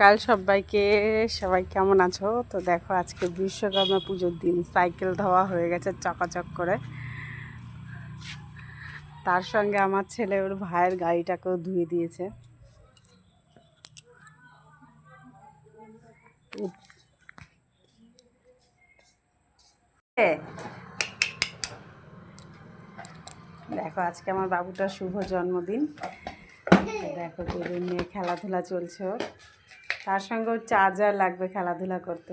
কাল সবাইকে, সবাই কেমন আছো? তো দেখো, আজকে বিশ্বকর্মা পুজোর দিন, সাইকেল ধোয়া হয়ে গেছে চকাচক করে। তার সঙ্গে আমার ছেলে ওর ভাইয়ের গাড়িটাকেও ধুয়ে দিয়েছে। দেখো, আজকে আমার বাবুটার শুভ জন্মদিন। দেখো বেলুন নিয়ে খেলাধুলা চলছে ওর। তার সঙ্গে ওর চার্জার লাগবে খেলাধুলা করতে।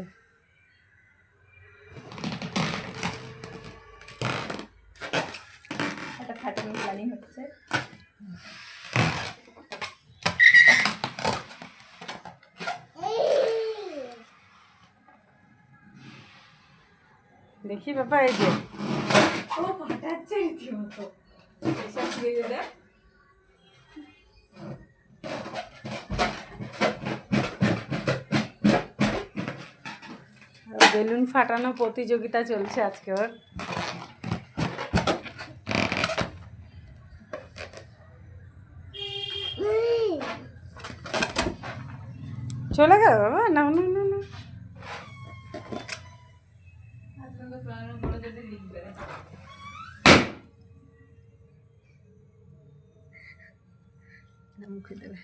হচ্ছে। দেখি বাবা এই যে। ও ফাটাচ্ছে রীতিমতো। এসব দিয়ে দে বেলুন ফাটানো প্রতিযোগিতা চলছে আজকে ওর। চলে গেল বাবা না না না না মুখে দেবে।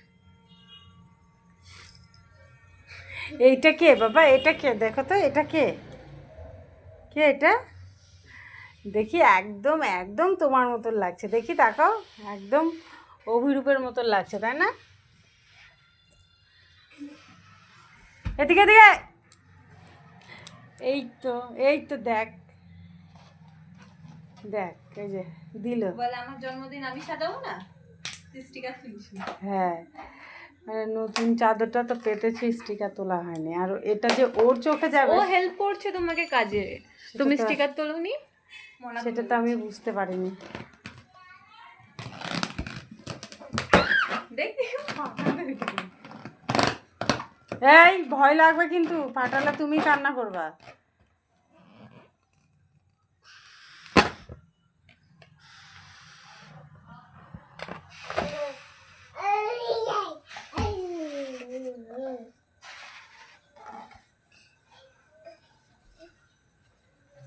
এইটা কে বাবা? এটা কে? দেখো তো এটা কে? কে এটা? দেখি একদম একদম তোমার মতন লাগছে। দেখি তাকাও। একদম অভিরূপের মতন লাগছে তাই না? এদিকে এদিকে। এই তো এই তো দেখ। দেখ এই যে দিল। বলে আমার জন্মদিন আমি সাজাবো না? না? হ্যাঁ। মানে নতুন চাদরটা তো পেতেছি স্টিকার তোলা হয়নি। আর এটা যে ওর চোখে যাবে ও হেল্প করছে তোমাকে কাজে। তুমি স্টিকার তোলোনি সেটা তো আমি বুঝতে পারিনি। এই ভয় লাগবে কিন্তু ফাটালে তুমি কান্না করবা।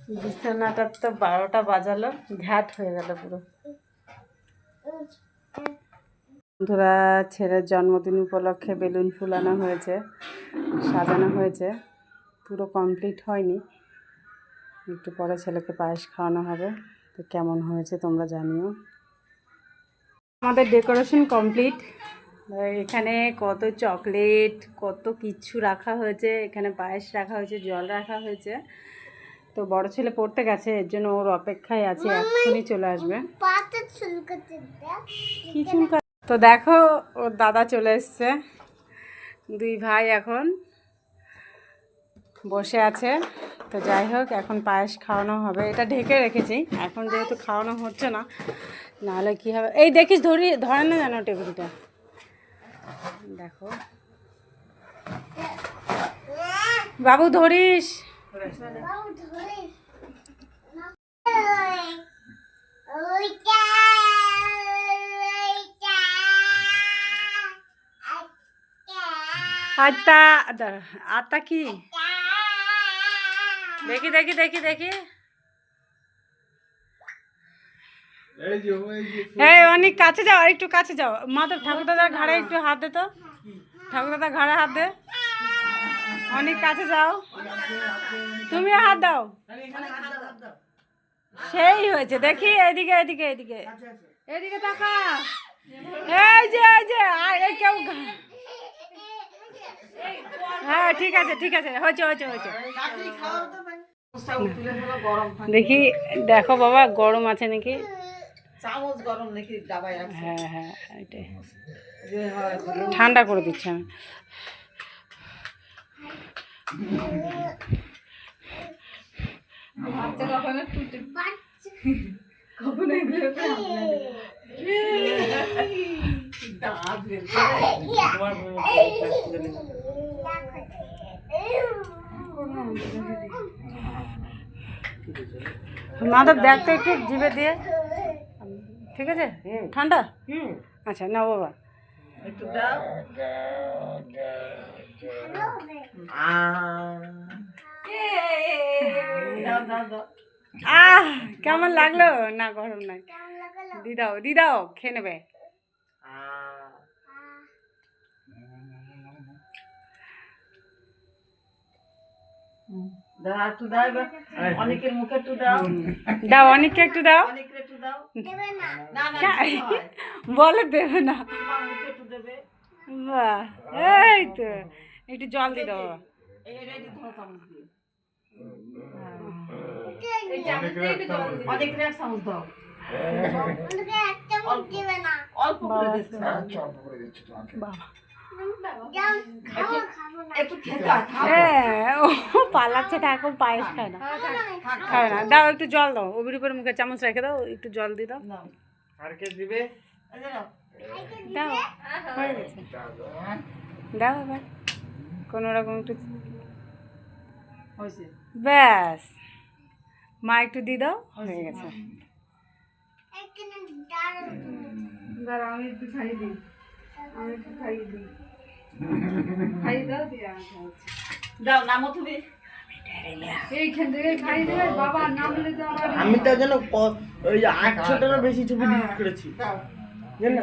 বিছানাটার তো বারোটা বাজালো, ঘ্যাট হয়ে গেল পুরো। বন্ধুরা, ছেলের জন্মদিন উপলক্ষে বেলুন ফুলানো হয়েছে, সাজানো হয়েছে। পুরো কমপ্লিট হয়নি। একটু পরে ছেলেকে পায়েস খাওয়ানো হবে। তো কেমন হয়েছে তোমরা জানিও। আমাদের ডেকোরেশন কমপ্লিট এখানে কত চকলেট, কত কিছু রাখা হয়েছে। এখানে পায়েস রাখা হয়েছে, জল রাখা হয়েছে। তো বড় ছেলে পড়তে গেছে এর জন্য ওর অপেক্ষায় আছে এক্ষুনি চলে আসবে। তো দেখো ওর দাদা চলে এসছে দুই ভাই এখন বসে আছে। তো যাই হোক এখন পায়েস খাওয়ানো হবে। এটা ঢেকে রেখেছি এখন যেহেতু খাওয়ানো হচ্ছে না নাহলে কী হবে? এই দেখিস ধরি ধরে না জানো টেবিলটা। দেখো। বাবু ধরিস। আত্তা আত্তা কি দেখি দেখি দেখি দেখি এই অনেক কাছে যাও আর একটু কাছে যাও। মাধব ঠাকুর দাদার ঘাড়ে একটু হাত দে তো। ঠাকুর দাদার ঘাড়ে হাত দে। অনেক কাছে যাও। তুমি হাত দাও। সেই হয়েছে। দেখি এদিকে এদিকে এদিকে। এদিকে তাকা। এই যে এই যে আর এই কেউ হ্যাঁ ঠিক আছে ঠিক আছে। হয়েছে হয়েছে হয়েছে। দেখি দেখো বাবা গরম আছে নাকি? চামচ গরম নাকি ডাবায় হ্যাঁ হ্যাঁ ঠান্ডা করে দিচ্ছে আমি। বাচ্চা কখনো টুটে কখনো এগুলো। দাঁত বের। মাধব দেখ তো একটু জিভে দিয়ে। ঠিক আছে? ঠান্ডা? হুম। আচ্ছা না বাবা। একটু দাও। আহ। কেমন লাগল? না গরম নাই। দিদাও দিদাও খেয়ে নেবে। দাও অনেককে একটু দাও। বলে দেবে না। দেবে? বাহ এই তো একটু জল দিয়ে দাও হয়। হ্যাঁ ও পালাচ্ছে ঠাকুর পায়েস খায় না। খায় না। দাও একটু জল দাও। ওবির উপরে মুখে চামচ রেখে দাও একটু জল দিয়ে দাও। আর কে দিবে? এই যে নাও। দাও। হয়ে গেছে। দাও এবার। কোনো রকম একটু ব্যাস। মা একটু দিয়ে দাও হয়ে গেছে। দাঁড়া আমি একটু খাইয়ে দিই। আমি একটু খাইয়ে দিই। খাইয়ে দাও দিয়ে দাও নামো তুমি। এইখান থেকে খাইয়ে দেবে বাবা নামলে তো আমার আমি তার জন্য ক- ওই আটশোটারও বেশি ছবি ডিলিট করেছি। জানো?